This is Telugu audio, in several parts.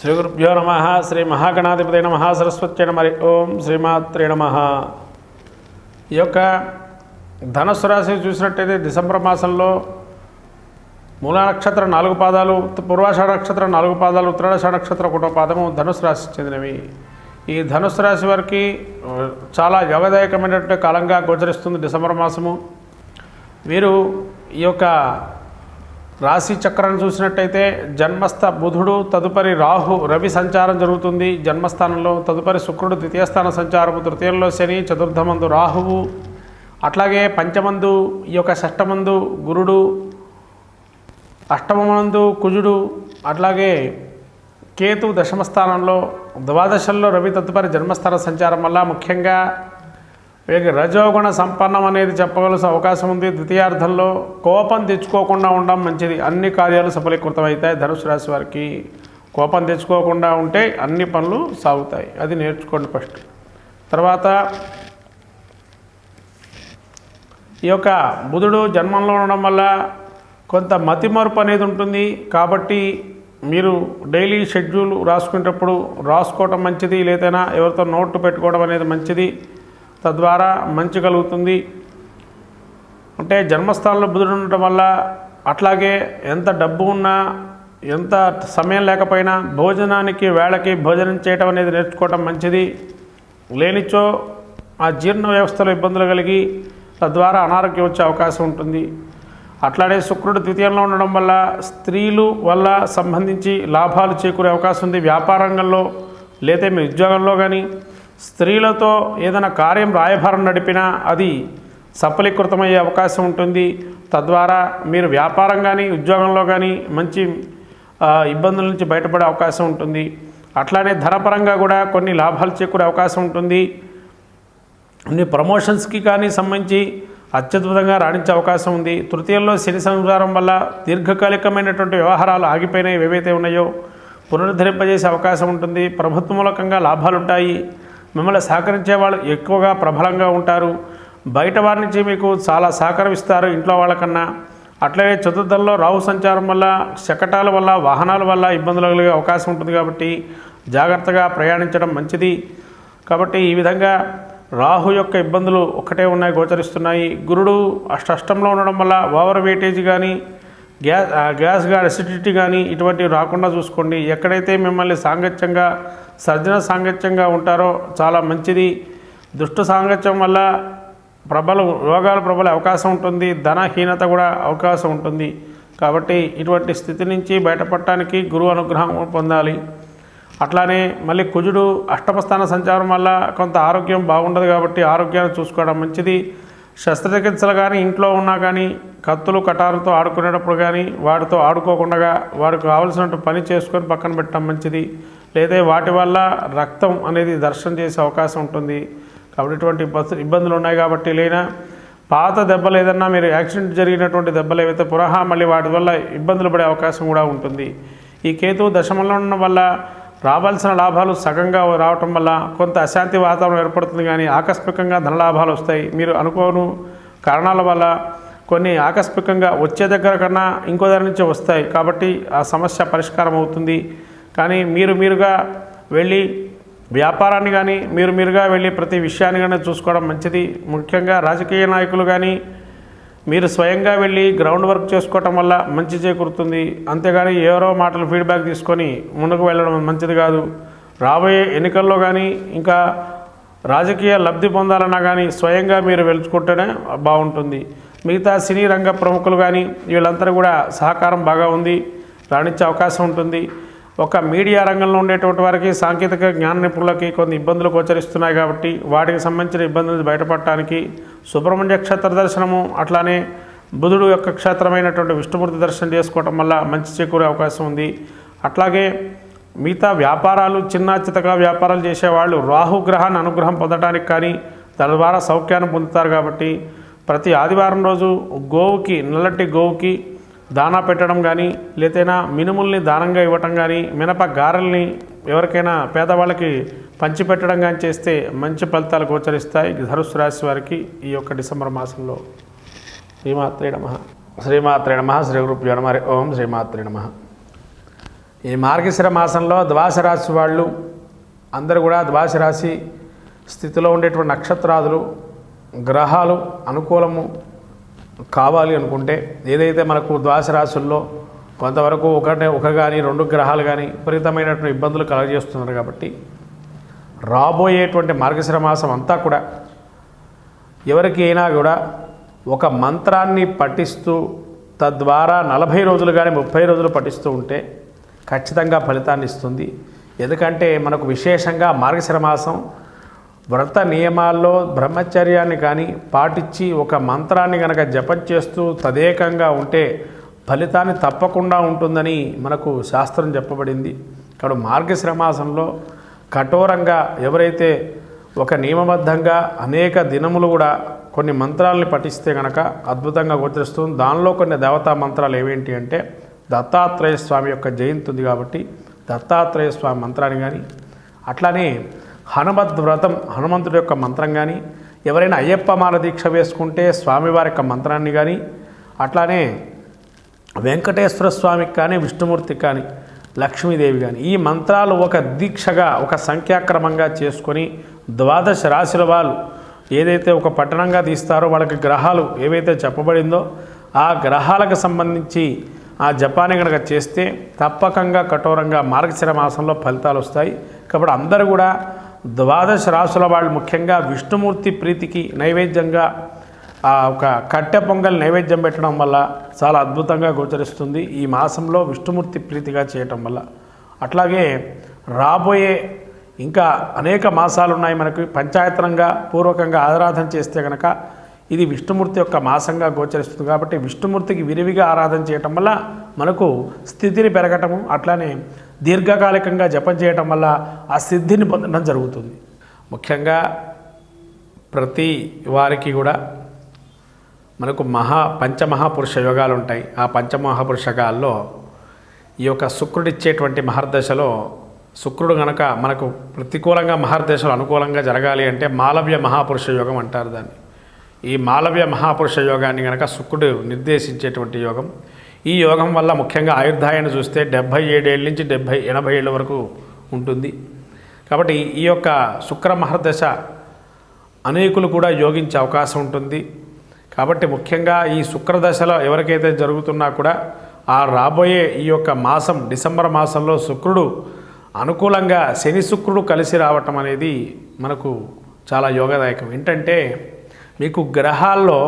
శ్రీ గురుభ్యో నమ శ్రీ మహాగణాధిపతి నమ సరస్వతి మరి ఓం శ్రీమాత్రే నమ. ఈ యొక్క ధనుసు రాశి చూసినట్టయితే డిసెంబర్ మాసంలో మూల నక్షత్రం నాలుగు పాదాలు పూర్వాషాఢ నక్షత్రం నాలుగు పాదాలు ఉత్తరాషాఢ నక్షత్రం ఒకటో పాదము ధనుసు రాశి చెందినవి. ఈ ధనుసు రాశి వారికి చాలా యోగదాయకమైనటువంటి కాలంగా గోచరిస్తుంది డిసెంబర్ మాసము. వీరు ఈ యొక్క రాశి చక్రాన్ని చూసినట్టయితే జన్మస్థ బుధుడు తదుపరి రాహు రవి సంచారం జరుగుతుంది. జన్మస్థానంలో తదుపరి శుక్రుడు ద్వితీయ స్థాన సంచారము. తృతీయంలో శని చతుర్థమందు రాహువు. అట్లాగే పంచమందు ఈ యొక్క షష్టమందు గురుడు అష్టమమందు కుజుడు అట్లాగే కేతు దశమ స్థానంలో ద్వాదశంలో రవి తదుపరి జన్మస్థాన సంచారం వల్ల ముఖ్యంగా వీరికి రజోగుణ సంపన్నం అనేది చెప్పగలసిన అవకాశం ఉంది. ద్వితీయార్థంలో కోపం తెచ్చుకోకుండా ఉండడం మంచిది. అన్ని కార్యాలు సఫలీకృతమవుతాయి. ధనుసు రాశి వారికి కోపం తెచ్చుకోకుండా ఉంటే అన్ని పనులు సాగుతాయి. అది నేర్చుకోండి ఫస్ట్. తర్వాత ఈ యొక్క బుధుడు జన్మంలో ఉండడం వల్ల కొంత మతిమరుపు అనేది ఉంటుంది. కాబట్టి మీరు డైలీ షెడ్యూల్ రాసుకునేటప్పుడు రాసుకోవటం మంచిది. లేదైనా ఎవరితో నోట్ పెట్టుకోవడం అనేది మంచిది. తద్వారా మంచి కలుగుతుంది. అంటే జన్మస్థానంలో బుధుడు ఉండటం వల్ల అట్లాగే ఎంత డబ్బు ఉన్నా ఎంత సమయం లేకపోయినా భోజనానికి వేళకి భోజనం చేయటం అనేది నేర్చుకోవటం మంచిది. లేనిచో ఆ జీర్ణ వ్యవస్థలో ఇబ్బందులు కలిగి తద్వారా అనారోగ్యం వచ్చే అవకాశం ఉంటుంది. అట్లానే శుక్రుడు ద్వితీయంలో ఉండడం వల్ల స్త్రీలు వల్ల సంబంధించి లాభాలు చేకూరే అవకాశం ఉంది. వ్యాపారంగంలో లేదా మీ ఉద్యోగంలో కానీ స్త్రీలతో ఏదైనా కార్యం రాయభారం నడిపినా అది సఫలీకృతమయ్యే అవకాశం ఉంటుంది. తద్వారా మీరు వ్యాపారం కానీ ఉద్యోగంలో కానీ మంచి ఇబ్బందుల నుంచి బయటపడే అవకాశం ఉంటుంది. అట్లానే ధనపరంగా కూడా కొన్ని లాభాలు చేకూరే అవకాశం ఉంటుంది. అన్ని ప్రమోషన్స్కి కానీ సంబంధించి అత్యద్భుతంగా రాణించే అవకాశం ఉంది. తృతీయంలో శని సంసారం వల్ల దీర్ఘకాలికమైనటువంటి వ్యవహారాలు ఆగిపోయినవి ఏవైతే ఉన్నాయో పునరుద్ధరింపజేసే అవకాశం ఉంటుంది. ప్రభుత్వ మూలకంగా లాభాలుంటాయి. మిమ్మల్ని సహకరించే వాళ్ళు ఎక్కువగా ప్రబలంగా ఉంటారు. బయట వారి నుంచి మీకు చాలా సహకరిస్తారు ఇంట్లో వాళ్ళకన్నా. అట్లనే చతుర్థంలో రాహు సంచారం వల్ల శకటాల వల్ల వాహనాల వల్ల ఇబ్బందులు కలిగే అవకాశం ఉంటుంది కాబట్టి జాగ్రత్తగా ప్రయాణించడం మంచిది. కాబట్టి ఈ విధంగా రాహు యొక్క ఇబ్బందులు ఒక్కటే ఉన్నాయి గోచరిస్తున్నాయి. గురుడు అష్టష్టంలో ఉండడం వల్ల ఓవర్ వెయిటేజ్ కానీ గ్యాస్ గ్యాస్ కానీ అసిడిటీ కానీ ఇటువంటివి రాకుండా చూసుకోండి. ఎక్కడైతే మిమ్మల్ని సాంగత్యంగా సర్జన సాంగత్యంగా ఉంటారో చాలా మంచిది. దుష్ట సాంగత్యం వల్ల ప్రబల రోగాలు ప్రబలే అవకాశం ఉంటుంది. ధనహీనత కూడా అవకాశం ఉంటుంది. కాబట్టి ఇటువంటి స్థితి నుంచి బయటపడటానికి గురువు అనుగ్రహం పొందాలి. అట్లానే మళ్ళీ కుజుడు అష్టమస్థాన సంచారం వల్ల కొంత ఆరోగ్యం బాగుండదు కాబట్టి ఆరోగ్యాన్ని చూసుకోవడం మంచిది. శస్త్రచికిత్సలు కానీ ఇంట్లో ఉన్నా కానీ కత్తులు కటారుతో ఆడుకునేటప్పుడు కానీ వాటితో ఆడుకోకుండా వారికి కావలసినట్టు పని చేసుకొని పక్కన పెట్టడం మంచిది. లేదా వాటి వల్ల రక్తం అనేది దర్శనం చేసే అవకాశం ఉంటుంది. కాబట్టి ఇటువంటి ఇబ్బ- ఇబ్బందులు ఉన్నాయి కాబట్టి లేనా పాత దెబ్బలు ఏదన్నా మీరు యాక్సిడెంట్ జరిగినటువంటి దెబ్బలు ఏవైతే పునః మళ్ళీ వాటి వల్ల ఇబ్బందులు పడే అవకాశం కూడా ఉంటుంది. ఈ కేతు దశమంలో ఉండడం వల్ల రావాల్సిన లాభాలు సగంగా రావటం వల్ల కొంత అశాంతి వాతావరణం ఏర్పడుతుంది కానీ ఆకస్మికంగా ధనలాభాలు వస్తాయి. మీరు అనుకోను కారణాల వల్ల కొన్ని ఆకస్మికంగా వచ్చే దగ్గర కన్నా ఇంకో దగ్గర నుంచి వస్తాయి. కాబట్టి ఆ సమస్య పరిష్కారం అవుతుంది. కానీ మీరు మీరుగా వెళ్ళి వ్యాపారాన్ని కానీ మీరు మీరుగా వెళ్ళి ప్రతి విషయాన్ని కానీ చూసుకోవడం మంచిది. ముఖ్యంగా రాజకీయ నాయకులు కానీ మీరు స్వయంగా వెళ్ళి గ్రౌండ్ వర్క్ చేసుకోవటం వల్ల మంచి చేకూరుతుంది. అంతేగాని ఎవరో మాటలు ఫీడ్బ్యాక్ తీసుకొని ముందుకు వెళ్ళడం మంచిది కాదు. రాబోయే ఎన్నికల్లో కానీ ఇంకా రాజకీయ లబ్ధి పొందాలన్నా కానీ స్వయంగా మీరు వెలుచుకుంటేనే బాగుంటుంది. మిగతా సినీ రంగ ప్రముఖులు కానీ వీళ్ళందరూ కూడా సహకారం బాగా ఉంది. రాణించే అవకాశం ఉంటుంది. ఒక మీడియా రంగంలో ఉండేటువంటి వారికి సాంకేతిక జ్ఞాన నిపుణులకి కొన్ని ఇబ్బందులు గోచరిస్తున్నాయి కాబట్టి వాటికి సంబంధించిన ఇబ్బందులు బయటపడటానికి సుబ్రహ్మణ్య క్షేత్ర దర్శనము అట్లానే బుధుడు యొక్క క్షేత్రమైనటువంటి విష్ణుమూర్తి దర్శనం చేసుకోవటం వల్ల మంచి చేకూరే అవకాశం ఉంది. అట్లాగే మిగతా వ్యాపారాలు చిన్న చితగా వ్యాపారాలు చేసేవాళ్ళు రాహుగ్రహాన్ని అనుగ్రహం పొందడానికి కానీ దాని ద్వారా సౌఖ్యాన్ని పొందుతారు కాబట్టి ప్రతి ఆదివారం రోజు గోవుకి నల్లటి గోవుకి దానా పెట్టడం కానీ లేతైనా మినుముల్ని దానంగా ఇవ్వటం కానీ మినప గారెల్ని ఎవరికైనా పేదవాళ్ళకి పంచిపెట్టడం కానీ చేస్తే మంచి ఫలితాలు గోచరిస్తాయి. ధనుసు రాశి వారికి ఈ యొక్క డిసెంబర్ మాసంలో. శ్రీమాత్రే నమ. శ్రీమాత్రే నమ. శ్రీ గురుభ్యో నమ. ఓం శ్రీమాత్రే నమ. ఈ మార్గశిర మాసంలో ద్వాస రాశి వాళ్ళు అందరూ కూడా ద్వాస రాశి స్థితిలో ఉండేటువంటి నక్షత్రాదులు గ్రహాలు అనుకూలము కావాలి అనుకుంటే ఏదైతే మనకు ద్వాసరాశుల్లో కొంతవరకు ఒకటే ఒక కానీ రెండు గ్రహాలు కానీ విపరీతమైనటువంటి ఇబ్బందులు కలగజేస్తున్నారు కాబట్టి రాబోయేటువంటి మార్గశిర మాసం అంతా కూడా ఎవరికి అయినా కూడా ఒక మంత్రాన్ని పఠిస్తూ తద్వారా నలభై రోజులు కానీ ముప్పై రోజులు పఠిస్తూ ఉంటే ఖచ్చితంగా ఫలితాన్ని ఇస్తుంది. ఎందుకంటే మనకు విశేషంగా మార్గశిర మాసం వ్రత నియమాల్లో బ్రహ్మచర్యాన్ని కానీ పాటించి ఒక మంత్రాన్ని కనుక జపం చేస్తూ తదేకంగా ఉంటే ఫలితాన్ని తప్పకుండా ఉంటుందని మనకు శాస్త్రం చెప్పబడింది. ఇక్కడ మార్గశ్రమాసంలో కఠోరంగా ఎవరైతే ఒక నియమబద్ధంగా అనేక దినములు కూడా కొన్ని మంత్రాలని పఠిస్తే కనుక అద్భుతంగా గోచరిస్తుంది. దానిలో కొన్ని దేవతా మంత్రాలు ఏవేంటి అంటే దత్తాత్రేయ స్వామి యొక్క జయంతి ఉంది కాబట్టి దత్తాత్రేయ స్వామి మంత్రాన్ని కానీ అట్లానే హనుమద్ వ్రతం హనుమంతుడి యొక్క మంత్రం కానీ ఎవరైనా అయ్యప్ప మాల దీక్ష వేసుకుంటే స్వామివారి యొక్క మంత్రాన్ని కానీ అట్లానే వెంకటేశ్వర స్వామికి కానీ విష్ణుమూర్తికి కానీ లక్ష్మీదేవి కానీ ఈ మంత్రాలు ఒక దీక్షగా ఒక సంఖ్యాక్రమంగా చేసుకొని ద్వాదశ రాశుల వాళ్ళు ఏదైతే ఒక పట్టణంగా తీస్తారో వాళ్ళకి గ్రహాలు ఏవైతే చెప్పబడిందో ఆ గ్రహాలకు సంబంధించి ఆ జపాన్ని కనుక చేస్తే తప్పకంగా కఠోరంగా మార్గశిర మాసంలో ఫలితాలు వస్తాయి. కాబట్టి అందరూ కూడా ద్వాదశ రాసుల వాళ్ళు ముఖ్యంగా విష్ణుమూర్తి ప్రీతికి నైవేద్యంగా ఆ ఒక కట్టె పొంగల్ నైవేద్యం పెట్టడం వల్ల చాలా అద్భుతంగా గోచరిస్తుంది. ఈ మాసంలో విష్ణుమూర్తి ప్రీతిగా చేయటం వల్ల. అట్లాగే రాబోయే ఇంకా అనేక మాసాలు ఉన్నాయి మనకి. పంచాయతనంగా పూర్వకంగా ఆరాధన చేస్తే కనుక ఇది విష్ణుమూర్తి యొక్క మాసంగా గోచరిస్తుంది. కాబట్టి విష్ణుమూర్తికి విరివిగా ఆరాధన చేయటం వల్ల మనకు స్థితిని పెరగటము అట్లానే దీర్ఘకాలికంగా జపం చేయటం వల్ల ఆ సిద్ధిని పొందడం జరుగుతుంది. ముఖ్యంగా ప్రతి వారికి కూడా మనకు మహా పంచమహాపురుష యోగాలు ఉంటాయి. ఆ పంచమహాపురుషకాల్లో ఈ యొక్క శుక్రుడిచ్చేటువంటి మహర్దశలో శుక్రుడు గనక మనకు ప్రతికూలంగా మహర్దశలు అనుకూలంగా జరగాలి అంటే మాలవ్య మహాపురుష యోగం అంటారు దాన్ని. ఈ మాలవ్య మహాపురుష యోగాన్ని గనక శుక్రుడు నిర్దేశించేటువంటి యోగం. ఈ యోగం వల్ల ముఖ్యంగా ఆయుర్దాయాన్ని చూస్తే డెబ్భై ఏడేళ్ళ నుంచి డెబ్భై ఎనభై ఏళ్ళ వరకు ఉంటుంది. కాబట్టి ఈ యొక్క శుక్రమహర్దశ అనేకులు కూడా యోగించే అవకాశం ఉంటుంది. కాబట్టి ముఖ్యంగా ఈ శుక్రదశలో ఎవరికైతే జరుగుతున్నా కూడా ఆ రాబోయే ఈ యొక్క మాసం డిసెంబర్ మాసంలో శుక్రుడు అనుకూలంగా శని శుక్రుడు కలిసి రావటం అనేది మనకు చాలా యోగదాయకం. ఏంటంటే మీకు గ్రహాల్లో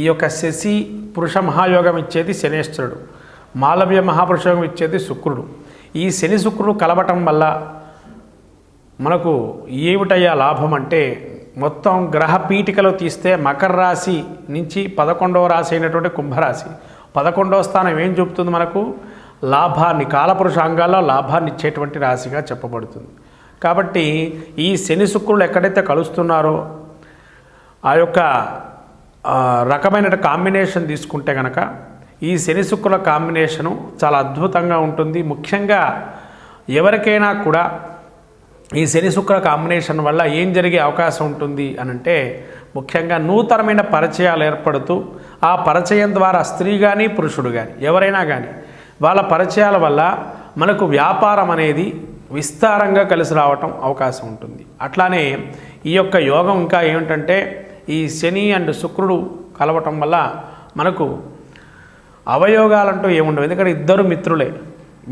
ఈ యొక్క శశి పురుష మహాయోగం ఇచ్చేది శనేశ్వరుడు. మాలవ్య మహాపురుషయోగం ఇచ్చేది శుక్రుడు. ఈ శని శుక్రుడు కలవటం వల్ల మనకు ఏమిటయ్యా లాభం అంటే మొత్తం గ్రహ పీఠికలో తీస్తే మకర రాశి నుంచి పదకొండవ రాశి అయినటువంటి కుంభరాశి. పదకొండవ స్థానం ఏం చూపుతుంది మనకు? లాభాన్ని కాలపురుషాంగాల్లో లాభాన్ని ఇచ్చేటువంటి రాశిగా చెప్పబడుతుంది. కాబట్టి ఈ శని శుక్రులు ఎక్కడైతే కలుస్తున్నారో ఆ యొక్క రకమైన కాంబినేషన్ తీసుకుంటే కనుక ఈ శని శుక్రుల కాంబినేషను చాలా అద్భుతంగా ఉంటుంది. ముఖ్యంగా ఎవరికైనా కూడా ఈ శని శుక్ర కాంబినేషన్ వల్ల ఏం జరిగే అవకాశం ఉంటుంది అని అంటే ముఖ్యంగా నూతనమైన పరిచయాలు ఏర్పడుతూ ఆ పరిచయం ద్వారా స్త్రీ కానీ పురుషుడు కానీ ఎవరైనా కానీ వాళ్ళ పరిచయాల వల్ల మనకు వ్యాపారం అనేది విస్తారంగా కలిసి రావటం అవకాశం ఉంటుంది. అట్లానే ఈ యొక్క యోగం ఇంకా ఏమిటంటే ఈ శని అండ్ శుక్రుడు కలవటం వల్ల మనకు అవయోగాలంటూ ఏముండవు. ఎందుకంటే ఇద్దరు మిత్రులే.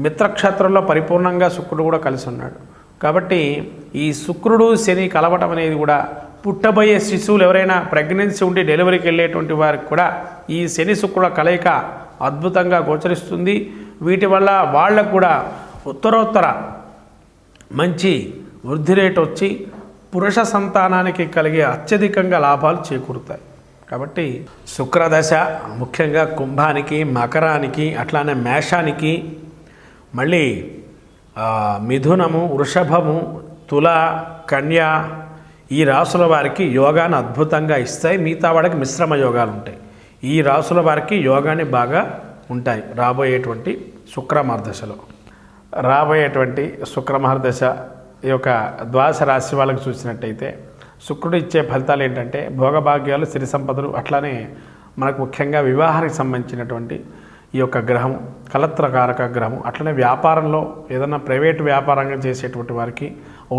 మిత్రక్షేత్రంలో పరిపూర్ణంగా శుక్రుడు కూడా కలిసి ఉన్నాడు. కాబట్టి ఈ శుక్రుడు శని కలవటం అనేది కూడా పుట్టబోయే శిశువులు ఎవరైనా ప్రెగ్నెన్సీ ఉండి డెలివరీకి వెళ్ళేటువంటి వారికి కూడా ఈ శని శుక్రుల కలయిక అద్భుతంగా గోచరిస్తుంది. వీటి వల్ల వాళ్ళకు కూడా ఉత్తరోత్తర మంచి వృద్ధి రేటు వచ్చి పురుష సంతానానికి కలిగే అత్యధికంగా లాభాలు చేకూరుతాయి. కాబట్టి శుక్రదశ ముఖ్యంగా కుంభానికి మకరానికి అట్లానే మేషానికి మళ్ళీ మిథునము వృషభము తుల కన్య ఈ రాసుల వారికి యోగాన్ని అద్భుతంగా ఇస్తాయి. మిగతా వాడికి మిశ్రమ యోగాలు ఉంటాయి. ఈ రాసుల వారికి యోగాన్ని బాగా ఉంటాయి రాబోయేటువంటి శుక్రమార్దశలో. రాబోయేటువంటి శుక్రమహర్దశ ఈ యొక్క ద్వాదశ రాశి వాళ్ళకి చూసినట్టయితే శుక్రుడు ఇచ్చే ఫలితాలు ఏంటంటే భోగభాగ్యాలు సిరి సంపదలు అట్లానే మనకు ముఖ్యంగా వివాహానికి సంబంధించినటువంటి ఈ యొక్క గ్రహం కలత్రకారక గ్రహం అట్లనే వ్యాపారంలో ఏదైనా ప్రైవేట్ వ్యాపారంగా చేసేటువంటి వారికి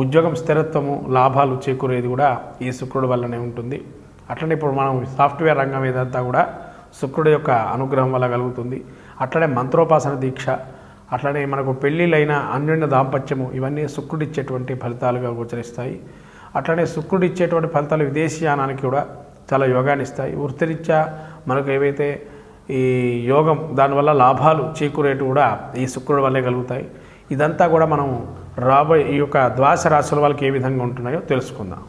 ఉద్యోగం స్థిరత్వము లాభాలు చేకూరేది కూడా ఈ శుక్రుడు వల్లనే ఉంటుంది. అట్లనే ఇప్పుడు మనం సాఫ్ట్వేర్ రంగం ఏదంతా కూడా శుక్రుడు యొక్క అనుగ్రహం వల్ల కలుగుతుంది. అట్లనే మంత్రోపాసన దీక్ష అట్లనే మనకు పెళ్ళిళ్ళైన అన్యోన్య దాంపత్యము ఇవన్నీ శుక్రుడు ఇచ్చేటువంటి ఫలితాలుగా గోచరిస్తాయి. అట్లనే శుక్రుడు ఇచ్చేటువంటి ఫలితాలు విదేశీయానానికి కూడా చాలా యోగాన్ని ఇస్తాయి. వృత్తిరీత్యా మనకు ఏవైతే ఈ యోగం దానివల్ల లాభాలు చేకూరేటు కూడా ఈ శుక్రుడి వల్లే కలుగుతాయి. ఇదంతా కూడా మనం రాబోయే ఈ యొక్క ద్వాస రాశుల వాళ్ళకి ఏ విధంగా ఉంటున్నాయో తెలుసుకుందాం.